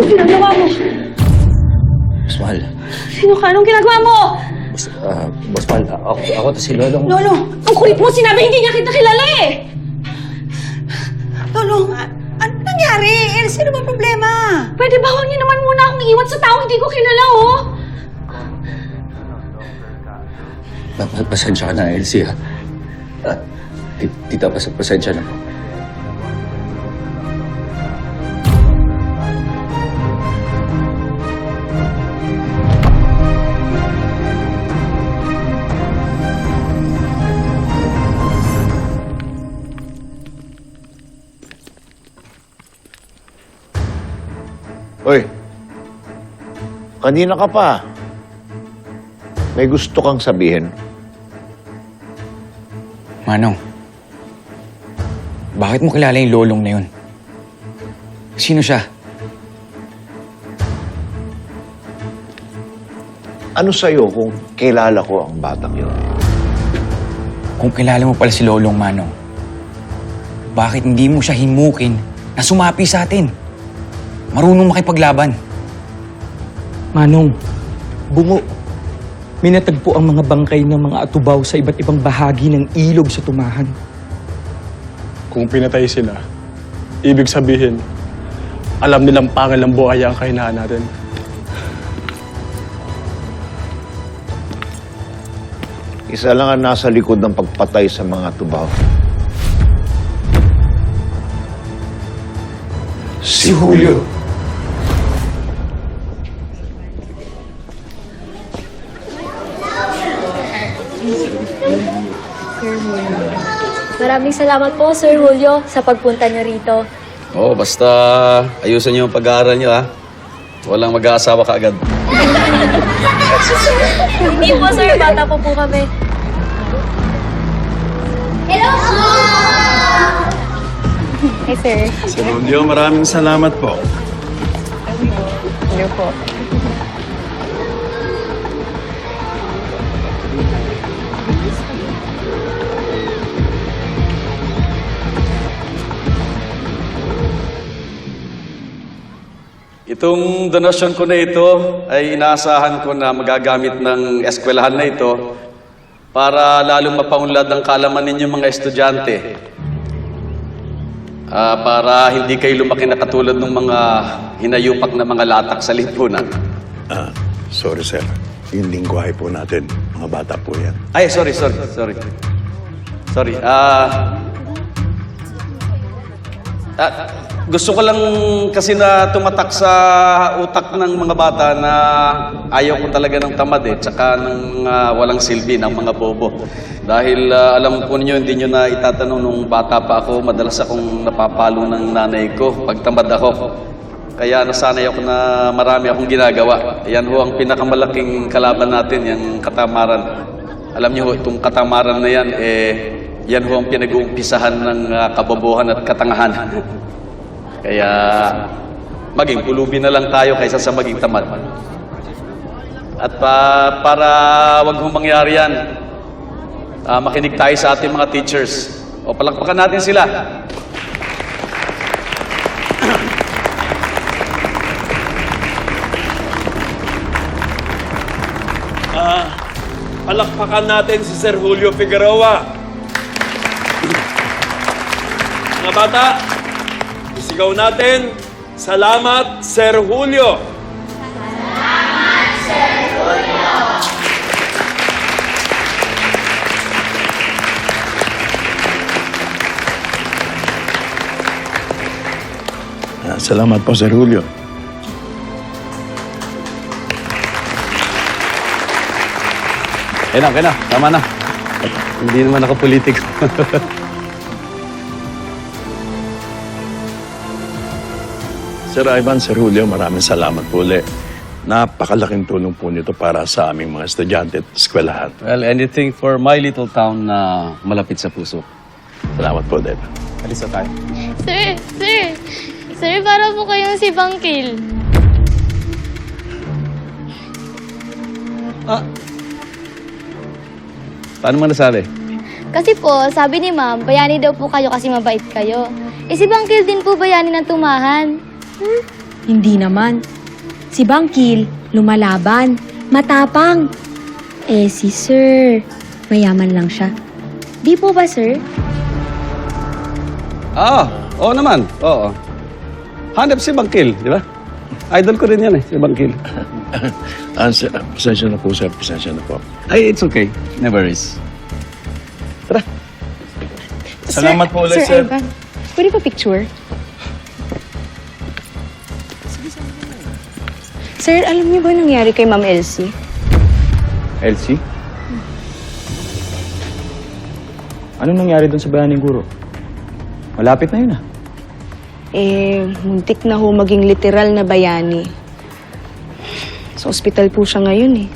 Anong ginagawa mo? Boss Mahal. Sino ka? Anong ginagawa mo? Boss, ah, Boss Mahal, ako, ako to si Lolong. Lolo, ang kulit mo. Sinabi hindi niya kita kilala eh. Lolo, a- ano nangyari? Eh, sino ba problema? Pwede ba huwag niyo naman muna akong iwan sa tao hindi ko kilala, oh? Pa- pa- Pasensya ka na, Elsie, ha? Ah, ti- tita, pas pasensya na po. Kanina ka pa. May gusto kang sabihin. Manong, bakit mo kilala yung lolong na yun? Sino siya? Ano sa'yo kung kilala ko ang batang yun? Kung kilala mo pala si Lolong Manong, bakit hindi mo siya himukin na sumapi sa atin? Marunong makipaglaban. Manong, bungo. Minatagpo ang mga bangkay ng mga atubaw sa iba't ibang bahagi ng ilog sa tumahan. Kung pinatay sila, ibig sabihin, alam nilang pangal ng buhay ang kahinaan natin. Isa lang ang nasa likod ng pagpatay sa mga tubaw. Si Julio. Maraming salamat po, Sir Julio, sa pagpunta niyo rito. Oo, basta ayusin niyo yung pag-aaral niyo, ha? Walang mag-aasawa ka agad. Hindi po, sir. Bata po po kami. Hello po! Hey, sir. Sir Julio, maraming salamat po. Hello po. Itong donasyon ko na ito ay inaasahan ko na magagamit ng eskwelahan na ito para lalong mapaunlad ang kalaman ninyo mga estudyante. Ah, para hindi kayo lumaki na katulad ng mga hinayupak na mga latak sa lipunan. Ah, sorry sir. Yung lingwahe po natin, mga bata po yan. Ay, sorry, sorry, sorry. Sorry. Ah. ah, gusto ko lang kasi na tumatak sa utak ng mga bata na ayaw ko talaga ng tamad eh, tsaka ng mga walang silbi, ng mga bobo. Dahil ah, alam po ninyo, hindi nyo na itatanong nung bata pa ako, madalas akong napapalo ng nanay ko pag tamad ako. Kaya nasanay ako na marami akong ginagawa. Yan ho ang pinakamalaking kalaban natin, yung katamaran. Alam niyo ho, itong katamaran na yan, eh, yan ho ang pinag-uumpisahan ng ah, kabobohan at katangahan. Kaya maging pulubi na lang tayo kaysa sa maging tamad. At pa, para wag hong mangyari yan, ah, makinig tayo sa ating mga teachers. O palakpakan natin sila. Palakpakan natin si Sir Julio Figueroa. Mga bata, isigaw natin, Salamat, Sir Julio! Ah, salamat po, Sir Julio. Kaya na, kaya na. Tama na. Hindi naman ako politiko. Sir Ivan, Sir Julio, maraming salamat po ulit. Napakalaking tulong po nito para sa aming mga estudyante at eskwelahan. well, anything for my little town na malapit sa puso. Salamat po, Dad. Alisa tayo. Sir, sir. Sir, para po kayong si Bangkil. Paano mo nasabi? Kasi po, sabi ni ma'am, bayani daw po kayo kasi mabait kayo. Eh si Bangkil din po bayani ng tumahan. Hindi naman. Si Bangkil, lumalaban, matapang. Eh si Sir, mayaman lang siya. Di po ba, Sir? Ah, oo naman. Oo. Hanap si Bangkil, di ba? Idol ko rin yan eh, si Bangkil. Ah, sir, pasensya na po, sir. Pasensya na po. Ay, it's okay. Never is. Tara. Salamat po ulit, sir. Ivan, pwede pa picture? Sir, alam niyo ba nangyari kay Ma'am Elsie? Elsie? Anong nangyari doon sa bayan ng guro? Malapit na yun ah. Eh, muntik na ho maging literal na bayani. Sa ospital po siya ngayon eh.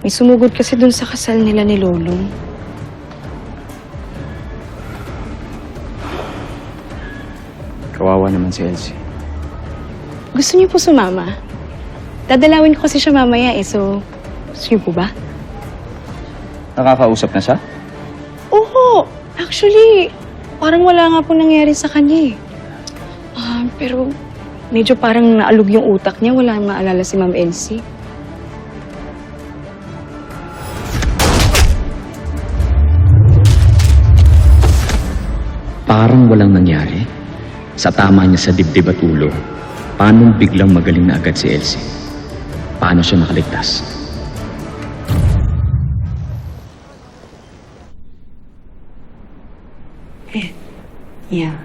May sumugod kasi dun sa kasal nila ni Lolong. Kawawa naman si Elsie. Gusto niyo po sumama? Dadalawin ko kasi siya mamaya eh, so niyo po ba? Nakakausap na siya? Oo! Actually, parang wala nga po nangyari sa kanya eh. Ah, pero medyo parang naalog yung utak niya. Wala maalala si Ma'am Elsie. Parang walang nangyari. Sa tama niya sa dibdib at ulo, paano biglang magaling na agad si Elsie? Paano siya nakaligtas? Yeah.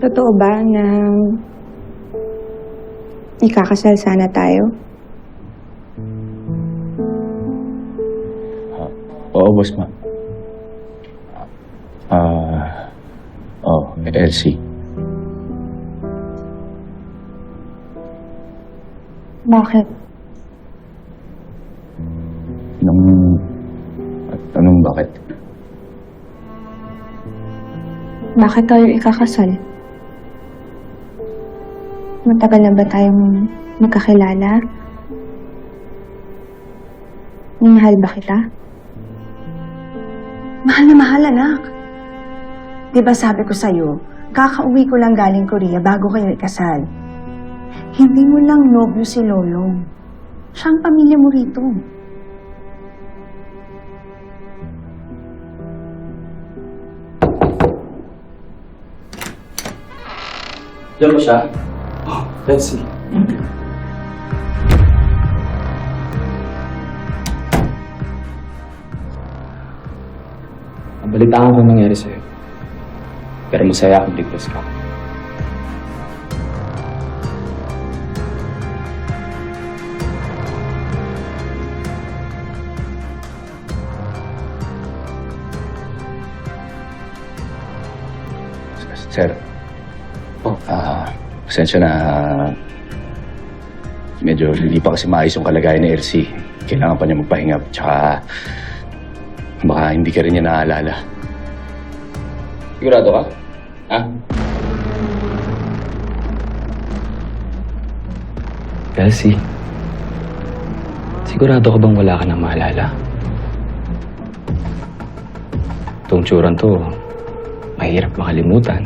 Totoo ba na ikakasal sana tayo? Oo, boss ma. Elsie. Bakit? Nung... Anong bakit? Bakit tayo ikakasal? Matagal na ba tayong magkakilala? Minahal ba kita? Mahal na mahal, anak. Di ba sabi ko sa'yo, kakauwi ko lang galing Korea bago kayo ikasal. Hindi mo lang nobyo si Lolong. Siya ang pamilya mo rito. Diyan ba siya? Oh, let's see. Nabalitaan ko nangyari sa'yo. Pero masaya akong ligtas ka. Sir. Oh. Ah, pasensya na. Medyo hindi pa kasi maayos yung kalagayan ni Elsie. Kailangan pa niya magpahinga. Tsaka, baka hindi ka rin niya naaalala. Sigurado ka? Ha? Elsie, sigurado ka bang wala ka nang maalala? Itong tsuran to, mahirap makalimutan.